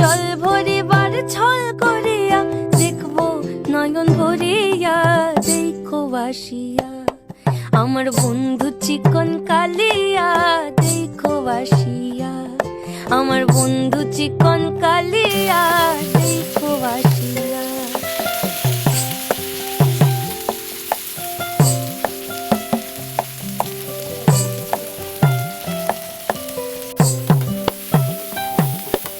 জল ভরিবার ছল করিয়া দেখব নয়ন ভরিয়া, দেখো আমার বন্ধু চিকন কালিয়া, দেখো বাসিয়া। আমার বন্ধু চিকন কালিয়া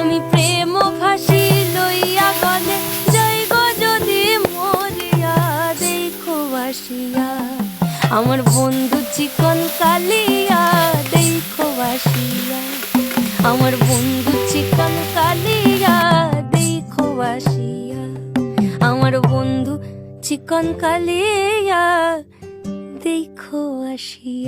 আমি প্রেম লইয়া যদি মরিয়া আমার বন্ধু চিকন কালিয়া, দেখো বাসিয়া। আমার বন্ধু চিকন কালিয়া, দেখো বাসিয়া। আমার বন্ধু চিকন কালিয়া, দেখো আসিয়া